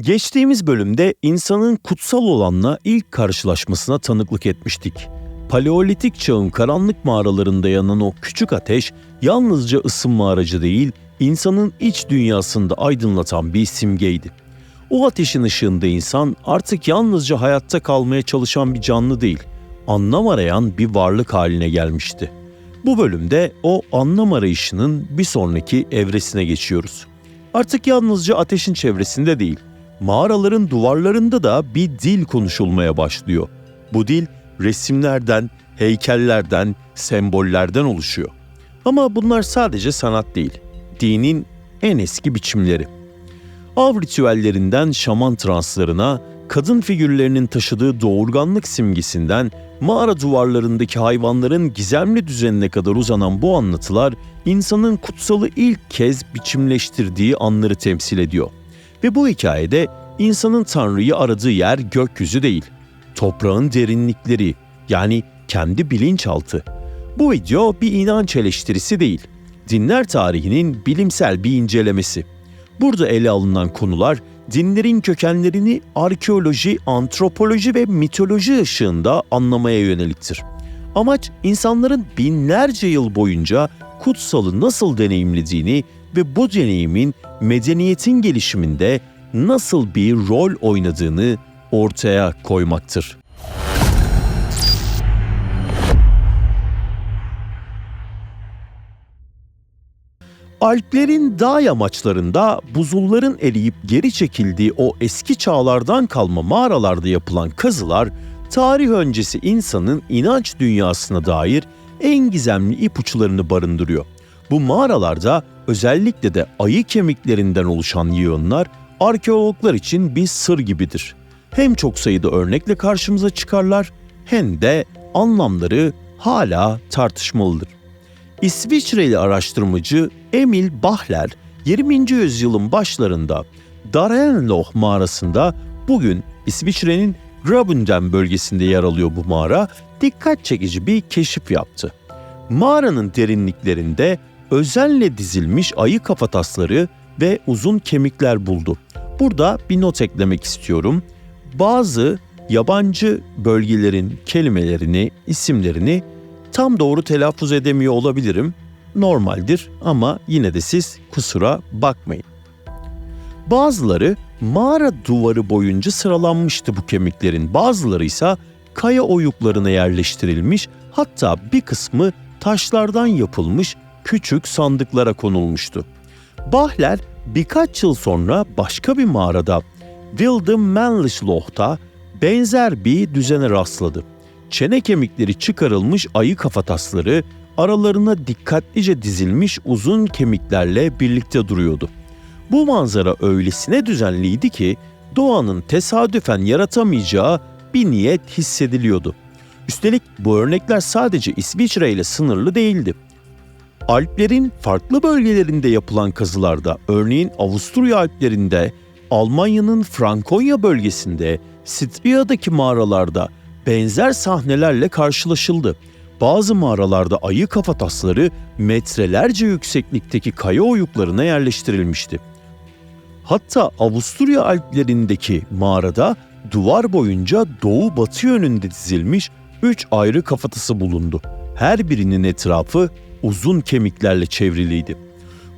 Geçtiğimiz bölümde insanın kutsal olanla ilk karşılaşmasına tanıklık etmiştik. Paleolitik çağın karanlık mağaralarında yanan o küçük ateş yalnızca ısınma aracı değil, insanın iç dünyasında aydınlatan bir simgeydi. O ateşin ışığında insan artık yalnızca hayatta kalmaya çalışan bir canlı değil, anlam arayan bir varlık haline gelmişti. Bu bölümde o anlam arayışının bir sonraki evresine geçiyoruz. Artık yalnızca ateşin çevresinde değil, mağaraların duvarlarında da bir dil konuşulmaya başlıyor. Bu dil resimlerden, heykellerden, sembollerden oluşuyor. Ama bunlar sadece sanat değil, dinin en eski biçimleri. Av ritüellerinden şaman translarına, kadın figürlerinin taşıdığı doğurganlık simgesinden mağara duvarlarındaki hayvanların gizemli düzenine kadar uzanan bu anlatılar insanın kutsalı ilk kez biçimleştirdiği anları temsil ediyor. Ve bu hikayede insanın Tanrı'yı aradığı yer gökyüzü değil, toprağın derinlikleri yani kendi bilinçaltı. Bu video bir inanç eleştirisi değil, dinler tarihinin bilimsel bir incelemesi. Burada ele alınan konular dinlerin kökenlerini arkeoloji, antropoloji ve mitoloji ışığında anlamaya yöneliktir. Amaç insanların binlerce yıl boyunca kutsalı nasıl deneyimlediğini ve bu deneyimin medeniyetin gelişiminde nasıl bir rol oynadığını ortaya koymaktır. Alplerin dağ yamaçlarında buzulların eriyip geri çekildiği o eski çağlardan kalma mağaralarda yapılan kazılar, tarih öncesi insanın inanç dünyasına dair en gizemli ipuçlarını barındırıyor. Bu mağaralarda özellikle de ayı kemiklerinden oluşan yığınlar arkeologlar için bir sır gibidir. Hem çok sayıda örnekle karşımıza çıkarlar hem de anlamları hala tartışmalıdır. İsviçreli araştırmacı Emil Bahler 20. yüzyılın başlarında Darenloh mağarasında bugün İsviçre'nin Graubünden bölgesinde yer alıyor bu mağara dikkat çekici bir keşif yaptı. Mağaranın derinliklerinde özenle dizilmiş ayı kafatasları ve uzun kemikler buldu. Burada bir not eklemek istiyorum. Bazı yabancı bölgelerin kelimelerini, isimlerini tam doğru telaffuz edemiyor olabilirim. Normaldir ama yine de siz kusura bakmayın. Bazıları mağara duvarı boyunca sıralanmıştı bu kemiklerin. Bazıları ise kaya oyuklarına yerleştirilmiş, hatta bir kısmı taşlardan yapılmış küçük sandıklara konulmuştu. Bahler birkaç yıl sonra başka bir mağarada Wilde benzer bir düzene rastladı. Çene kemikleri çıkarılmış ayı kafatasları aralarına dikkatlice dizilmiş uzun kemiklerle birlikte duruyordu. Bu manzara öylesine düzenliydi ki doğanın tesadüfen yaratamayacağı bir niyet hissediliyordu. Üstelik bu örnekler sadece İsviçre ile sınırlı değildi. Alplerin farklı bölgelerinde yapılan kazılarda, örneğin Avusturya Alplerinde, Almanya'nın Frankonya bölgesinde, Stria'daki mağaralarda benzer sahnelerle karşılaşıldı. Bazı mağaralarda ayı kafatasları metrelerce yükseklikteki kaya oyuklarına yerleştirilmişti. Hatta Avusturya Alplerindeki mağarada duvar boyunca doğu batı yönünde dizilmiş üç ayrı kafatası bulundu. Her birinin etrafı uzun kemiklerle çevriliydi.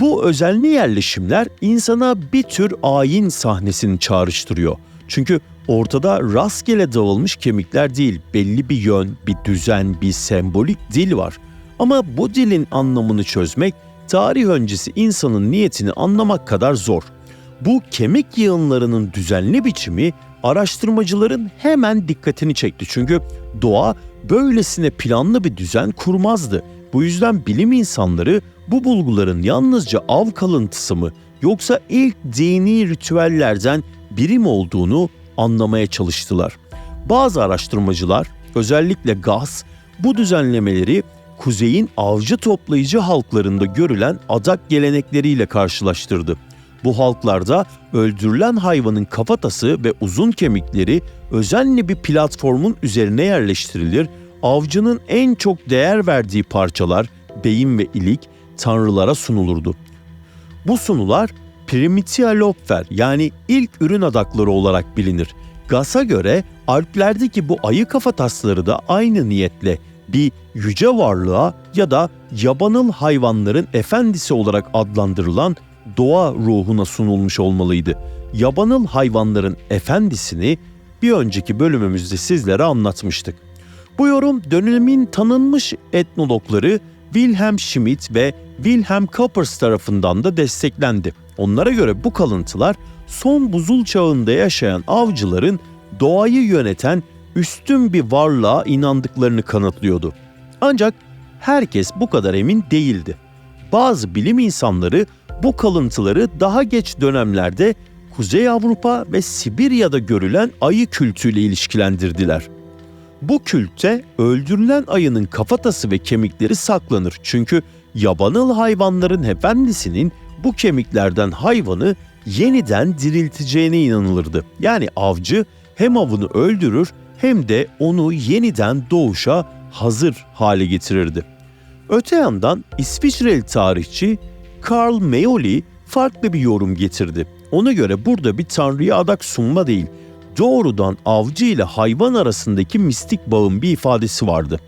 Bu özenli yerleşimler insana bir tür ayin sahnesini çağrıştırıyor. Çünkü ortada rastgele dağılmış kemikler değil, belli bir yön, bir düzen, bir sembolik dil var. Ama bu dilin anlamını çözmek, tarih öncesi insanın niyetini anlamak kadar zor. Bu kemik yığınlarının düzenli biçimi araştırmacıların hemen dikkatini çekti. Çünkü doğa böylesine planlı bir düzen kurmazdı. Bu yüzden bilim insanları bu bulguların yalnızca av kalıntısı mı yoksa ilk dini ritüellerden biri mi olduğunu anlamaya çalıştılar. Bazı araştırmacılar özellikle Gaz bu düzenlemeleri kuzeyin avcı toplayıcı halklarında görülen adak gelenekleriyle karşılaştırdı. Bu halklarda öldürülen hayvanın kafatası ve uzun kemikleri özenli bir platformun üzerine yerleştirilir, avcının en çok değer verdiği parçalar, beyin ve ilik tanrılara sunulurdu. Bu sunular Primitialopfer yani ilk ürün adakları olarak bilinir. Gas'a göre Alplerdeki bu ayı kafatasları da aynı niyetle bir yüce varlığa ya da yabanıl hayvanların efendisi olarak adlandırılan doğa ruhuna sunulmuş olmalıydı. Yabanıl hayvanların efendisini bir önceki bölümümüzde sizlere anlatmıştık. Bu yorum dönemin tanınmış etnologları Wilhelm Schmidt ve Wilhelm Kappers tarafından da desteklendi. Onlara göre bu kalıntılar son buzul çağında yaşayan avcıların doğayı yöneten üstün bir varlığa inandıklarını kanıtlıyordu. Ancak herkes bu kadar emin değildi. Bazı bilim insanları bu kalıntıları daha geç dönemlerde Kuzey Avrupa ve Sibirya'da görülen ayı kültüyle ilişkilendirdiler. Bu kültte öldürülen ayının kafatası ve kemikleri saklanır. Çünkü yabanıl hayvanların efendisinin bu kemiklerden hayvanı yeniden dirilteceğine inanılırdı. Yani avcı hem avını öldürür hem de onu yeniden doğuşa hazır hale getirirdi. Öte yandan İsviçreli tarihçi Karl Meoli farklı bir yorum getirdi. Ona göre burada bir tanrıya adak sunma değil, doğrudan avcı ile hayvan arasındaki mistik bağın bir ifadesi vardı.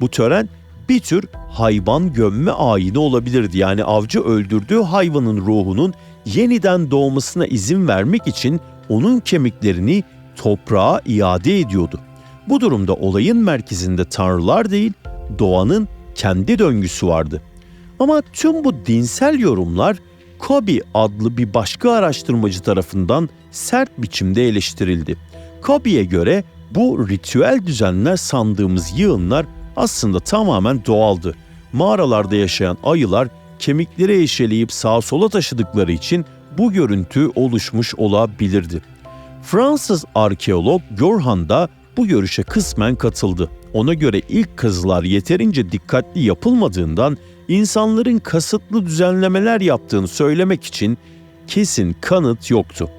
Bu tören bir tür hayvan gömme ayini olabilirdi. Yani avcı öldürdüğü hayvanın ruhunun yeniden doğmasına izin vermek için onun kemiklerini toprağa iade ediyordu. Bu durumda olayın merkezinde tanrılar değil, doğanın kendi döngüsü vardı. Ama tüm bu dinsel yorumlar Kobi adlı bir başka araştırmacı tarafından sert biçimde eleştirildi. Kobi'ye göre bu ritüel düzenler sandığımız yığınlar aslında tamamen doğaldı. Mağaralarda yaşayan ayılar kemikleri eşeleyip sağa sola taşıdıkları için bu görüntü oluşmuş olabilirdi. Fransız arkeolog Görhan da bu görüşe kısmen katıldı. Ona göre ilk kazılar yeterince dikkatli yapılmadığından insanların kasıtlı düzenlemeler yaptığını söylemek için kesin kanıt yoktu.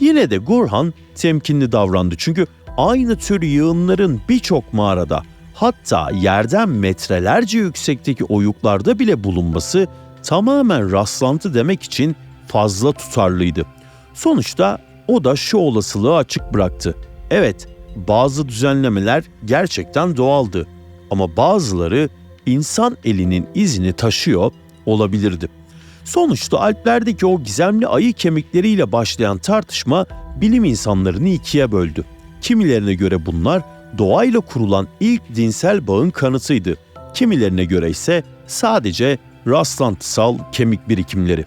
Yine de Gorhan temkinli davrandı çünkü aynı tür yığınların birçok mağarada hatta yerden metrelerce yüksekteki oyuklarda bile bulunması tamamen rastlantı demek için fazla tutarlıydı. Sonuçta o da şu olasılığı açık bıraktı. Evet, bazı düzenlemeler gerçekten doğaldı ama bazıları insan elinin izini taşıyor olabilirdi. Sonuçta Alplerdeki o gizemli ayı kemikleriyle başlayan tartışma bilim insanlarını ikiye böldü. Kimilerine göre bunlar doğayla kurulan ilk dinsel bağın kanıtıydı. Kimilerine göre ise sadece rastlantısal kemik birikimleri.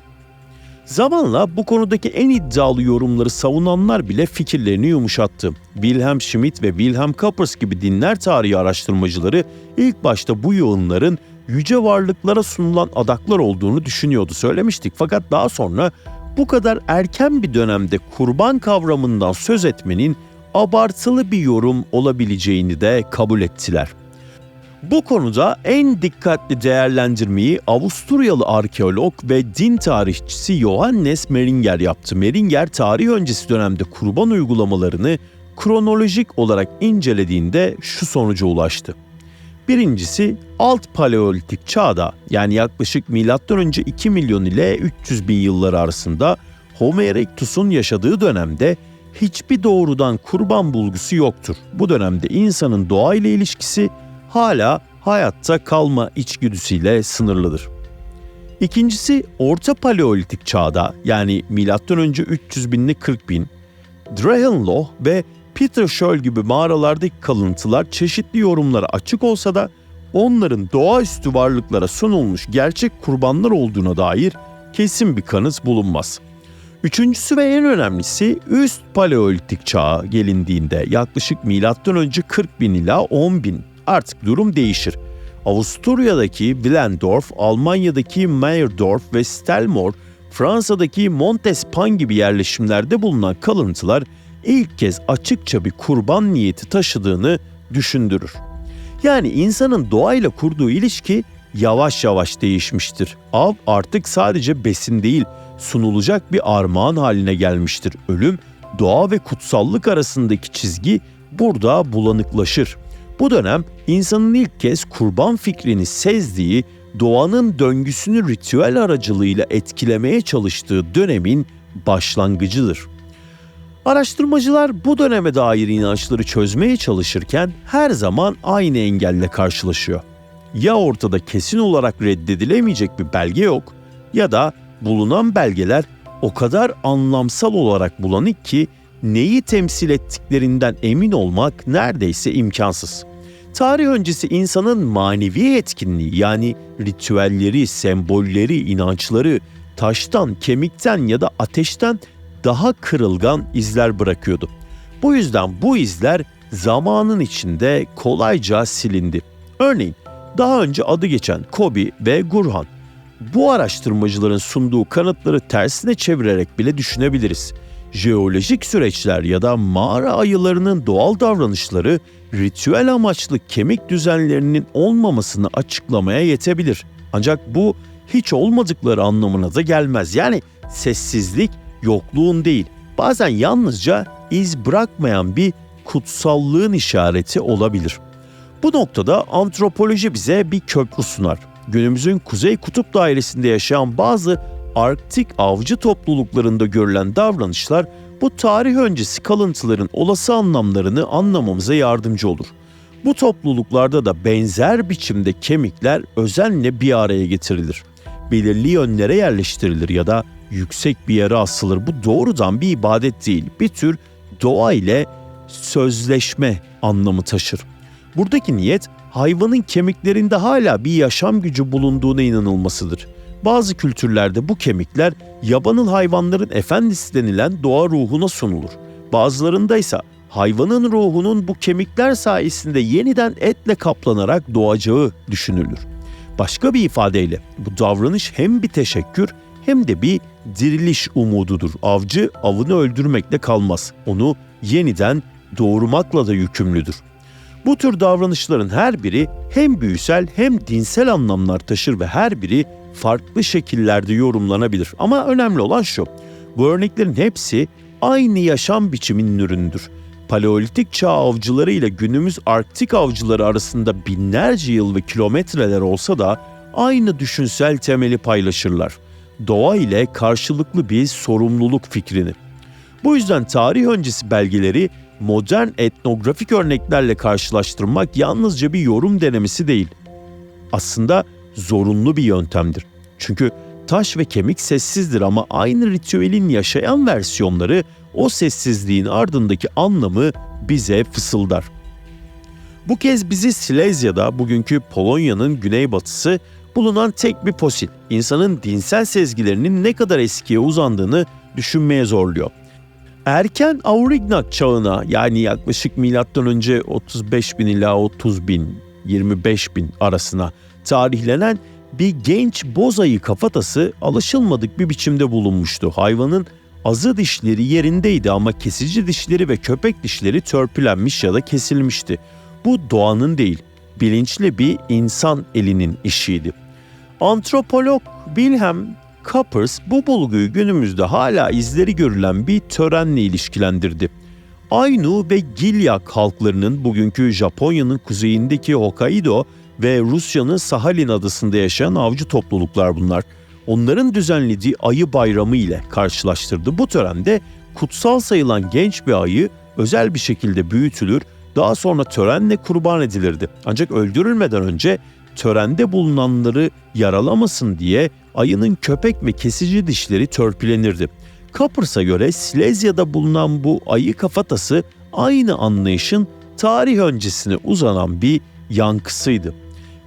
Zamanla bu konudaki en iddialı yorumları savunanlar bile fikirlerini yumuşattı. Wilhelm Schmidt ve Wilhelm Kappers gibi dinler tarihi araştırmacıları ilk başta bu yığınların yüce varlıklara sunulan adaklar olduğunu düşünüyordu söylemiştik. Fakat daha sonra bu kadar erken bir dönemde kurban kavramından söz etmenin abartılı bir yorum olabileceğini de kabul ettiler. Bu konuda en dikkatli değerlendirmeyi Avusturyalı arkeolog ve din tarihçisi Johannes Meringer yaptı. Meringer tarih öncesi dönemde kurban uygulamalarını kronolojik olarak incelediğinde şu sonuca ulaştı. Birincisi alt paleolitik çağda yani yaklaşık M.Ö. 2 milyon ile 300 bin yılları arasında Homo erectus'un yaşadığı dönemde hiçbir doğrudan kurban bulgusu yoktur. Bu dönemde insanın doğayla ilişkisi hala hayatta kalma içgüdüsüyle sınırlıdır. İkincisi Orta Paleolitik çağda yani M.Ö. 300 bin ile 40 bin, Drahenloh ve Peter Scholl gibi mağaralardaki kalıntılar çeşitli yorumlara açık olsa da onların doğaüstü varlıklara sunulmuş gerçek kurbanlar olduğuna dair kesin bir kanıt bulunmaz. Üçüncüsü ve en önemlisi üst paleolitik çağa gelindiğinde yaklaşık M.Ö. 40 bin ila 10 bin artık durum değişir. Avusturya'daki Willendorf, Almanya'daki Meyerdorf ve Stelmor, Fransa'daki Montespan gibi yerleşimlerde bulunan kalıntılar ilk kez açıkça bir kurban niyeti taşıdığını düşündürür. Yani insanın doğayla kurduğu ilişki yavaş yavaş değişmiştir. Av artık sadece besin değil, sunulacak bir armağan haline gelmiştir. Ölüm, doğa ve kutsallık arasındaki çizgi burada bulanıklaşır. Bu dönem insanın ilk kez kurban fikrini sezdiği, doğanın döngüsünü ritüel aracılığıyla etkilemeye çalıştığı dönemin başlangıcıdır. Araştırmacılar bu döneme dair inançları çözmeye çalışırken her zaman aynı engelle karşılaşıyor. Ya ortada kesin olarak reddedilemeyecek bir belge yok ya da bulunan belgeler o kadar anlamsal olarak bulanık ki neyi temsil ettiklerinden emin olmak neredeyse imkansız. Tarih öncesi insanın manevi etkinliği yani ritüelleri, sembolleri, inançları taştan, kemikten ya da ateşten daha kırılgan izler bırakıyordu. Bu yüzden bu izler zamanın içinde kolayca silindi. Örneğin daha önce adı geçen Kobi ve Gurhan. Bu araştırmacıların sunduğu kanıtları tersine çevirerek bile düşünebiliriz. Jeolojik süreçler ya da mağara ayılarının doğal davranışları ritüel amaçlı kemik düzenlerinin olmamasını açıklamaya yetebilir. Ancak bu hiç olmadıkları anlamına da gelmez. Yani sessizlik yokluğun değil, bazen yalnızca iz bırakmayan bir kutsallığın işareti olabilir. Bu noktada antropoloji bize bir köprü sunar. Günümüzün Kuzey Kutup Dairesi'nde yaşayan bazı Arktik avcı topluluklarında görülen davranışlar bu tarih öncesi kalıntıların olası anlamlarını anlamamıza yardımcı olur. Bu topluluklarda da benzer biçimde kemikler özenle bir araya getirilir. Belirli yönlere yerleştirilir ya da yüksek bir yere asılır. Bu doğrudan bir ibadet değil, bir tür doğa ile sözleşme anlamı taşır. Buradaki niyet hayvanın kemiklerinde hala bir yaşam gücü bulunduğuna inanılmasıdır. Bazı kültürlerde bu kemikler yabanıl hayvanların efendisi denilen doğa ruhuna sunulur. Bazılarında ise hayvanın ruhunun bu kemikler sayesinde yeniden etle kaplanarak doğacağı düşünülür. Başka bir ifadeyle bu davranış hem bir teşekkür hem de bir diriliş umududur. Avcı avını öldürmekle kalmaz. Onu yeniden doğurmakla da yükümlüdür. Bu tür davranışların her biri hem büyüsel hem dinsel anlamlar taşır ve her biri farklı şekillerde yorumlanabilir. Ama önemli olan şu, bu örneklerin hepsi aynı yaşam biçiminin ürünüdür. Paleolitik çağ avcıları ile günümüz Arktik avcıları arasında binlerce yıl ve kilometreler olsa da aynı düşünsel temeli paylaşırlar. Doğa ile karşılıklı bir sorumluluk fikrini. Bu yüzden tarih öncesi belgeleri modern etnografik örneklerle karşılaştırmak yalnızca bir yorum denemesi değil. Aslında zorunlu bir yöntemdir. Çünkü taş ve kemik sessizdir ama aynı ritüelin yaşayan versiyonları o sessizliğin ardındaki anlamı bize fısıldar. Bu kez bizi Silezya'da, bugünkü Polonya'nın güneybatısı bulunan tek bir fosil, insanın dinsel sezgilerinin ne kadar eskiye uzandığını düşünmeye zorluyor. Erken Aurignac çağına yani yaklaşık milattan önce 35 bin ila 30 bin, 25 bin arasına tarihlenen bir genç bozayı kafatası alışılmadık bir biçimde bulunmuştu. Hayvanın azı dişleri yerindeydi ama kesici dişleri ve köpek dişleri törpülenmiş ya da kesilmişti. Bu doğanın değil, bilinçli bir insan elinin işiydi. Antropolog Wilhelm Kappers bu bulguyu günümüzde hala izleri görülen bir törenle ilişkilendirdi. Ainu ve Gilyak halklarının bugünkü Japonya'nın kuzeyindeki Hokkaido ve Rusya'nın Sahalin adasında yaşayan avcı topluluklar bunlar. Onların düzenlediği ayı bayramı ile karşılaştırdı. Bu törende kutsal sayılan genç bir ayı özel bir şekilde büyütülür, daha sonra törenle kurban edilirdi. Ancak öldürülmeden önce törende bulunanları yaralamasın diye ayının köpek ve kesici dişleri törpülenirdi. Kapırs'a göre Silezya'da bulunan bu ayı kafatası aynı anlayışın tarih öncesine uzanan bir yankısıydı.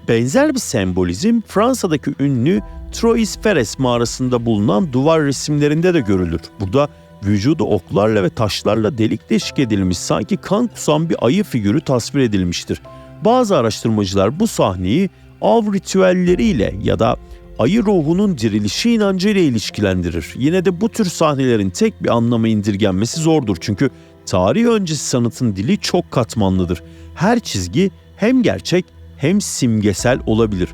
Benzer bir sembolizm Fransa'daki ünlü Trois Ferres mağarasında bulunan duvar resimlerinde de görülür. Burada vücudu oklarla ve taşlarla delik deşik edilmiş sanki kan kusan bir ayı figürü tasvir edilmiştir. Bazı araştırmacılar bu sahneyi av ritüelleriyle ya da ayı ruhunun dirilişi inancıyla ilişkilendirir. Yine de bu tür sahnelerin tek bir anlama indirgenmesi zordur çünkü tarih öncesi sanatın dili çok katmanlıdır. Her çizgi hem gerçek hem simgesel olabilir.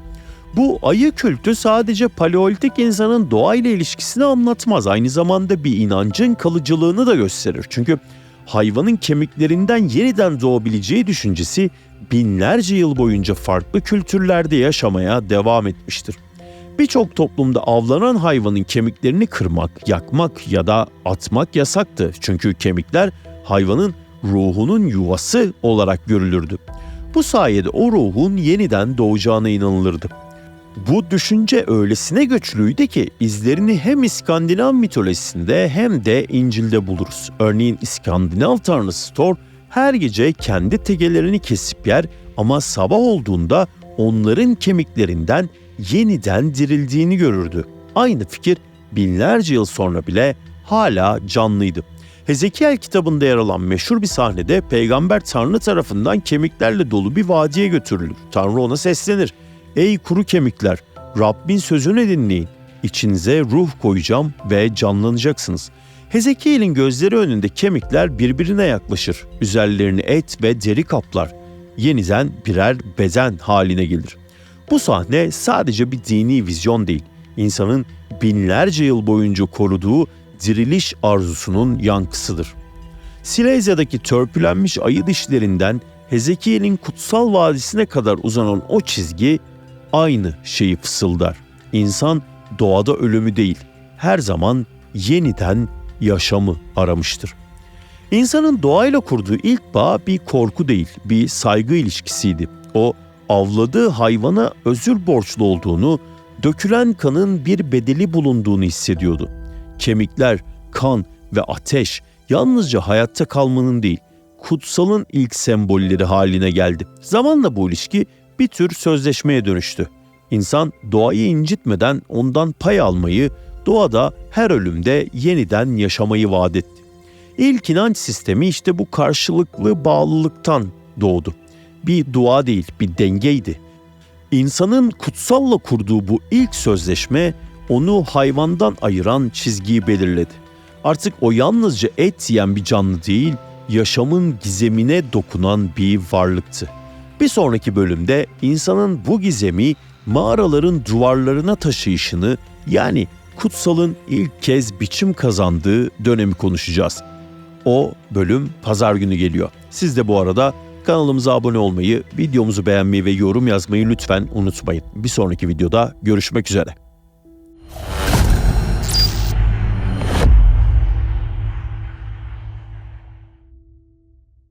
Bu ayı kültü sadece paleolitik insanın doğayla ilişkisini anlatmaz. Aynı zamanda bir inancın kalıcılığını da gösterir. Çünkü hayvanın kemiklerinden yeniden doğabileceği düşüncesi binlerce yıl boyunca farklı kültürlerde yaşamaya devam etmiştir. Birçok toplumda avlanan hayvanın kemiklerini kırmak, yakmak ya da atmak yasaktı. Çünkü kemikler hayvanın ruhunun yuvası olarak görülürdü. Bu sayede o ruhun yeniden doğacağına inanılırdı. Bu düşünce öylesine güçlüydü ki izlerini hem İskandinav mitolojisinde hem de İncil'de buluruz. Örneğin İskandinav tanrısı Thor her gece kendi tegelerini kesip yer ama sabah olduğunda onların kemiklerinden yeniden dirildiğini görürdü. Aynı fikir binlerce yıl sonra bile hala canlıydı. Hezekiel kitabında yer alan meşhur bir sahnede peygamber Tanrı tarafından kemiklerle dolu bir vadiye götürülür. Tanrı ona seslenir. Ey kuru kemikler, Rabbin sözünü dinleyin. İçinize ruh koyacağım ve canlanacaksınız. Hezekiel'in gözleri önünde kemikler birbirine yaklaşır. Üzerlerini et ve deri kaplar. Yeniden birer beden haline gelir. Bu sahne sadece bir dini vizyon değil, insanın binlerce yıl boyunca koruduğu diriliş arzusunun yankısıdır. Silezya'daki törpülenmiş ayı dişlerinden Hezekiel'in kutsal vadisine kadar uzanan o çizgi aynı şeyi fısıldar. İnsan doğada ölümü değil, her zaman yeniden yaşamı aramıştır. İnsanın doğayla kurduğu ilk bağ bir korku değil, bir saygı ilişkisiydi. O avladığı hayvana özür borçlu olduğunu, dökülen kanın bir bedeli bulunduğunu hissediyordu. Kemikler, kan ve ateş yalnızca hayatta kalmanın değil, kutsalın ilk sembolleri haline geldi. Zamanla bu ilişki bir tür sözleşmeye dönüştü. İnsan doğayı incitmeden ondan pay almayı, doğada her ölümde yeniden yaşamayı vaat etti. İlk inanç sistemi işte bu karşılıklı bağlılıktan doğdu. Bir dua değil, bir dengeydi. İnsanın kutsalla kurduğu bu ilk sözleşme onu hayvandan ayıran çizgiyi belirledi. Artık o yalnızca et yiyen bir canlı değil, yaşamın gizemine dokunan bir varlıktı. Bir sonraki bölümde insanın bu gizemi mağaraların duvarlarına taşıyışını yani kutsalın ilk kez biçim kazandığı dönemi konuşacağız. O bölüm pazar günü geliyor. Siz de bu arada kanalımıza abone olmayı, videomuzu beğenmeyi ve yorum yazmayı lütfen unutmayın. Bir sonraki videoda görüşmek üzere.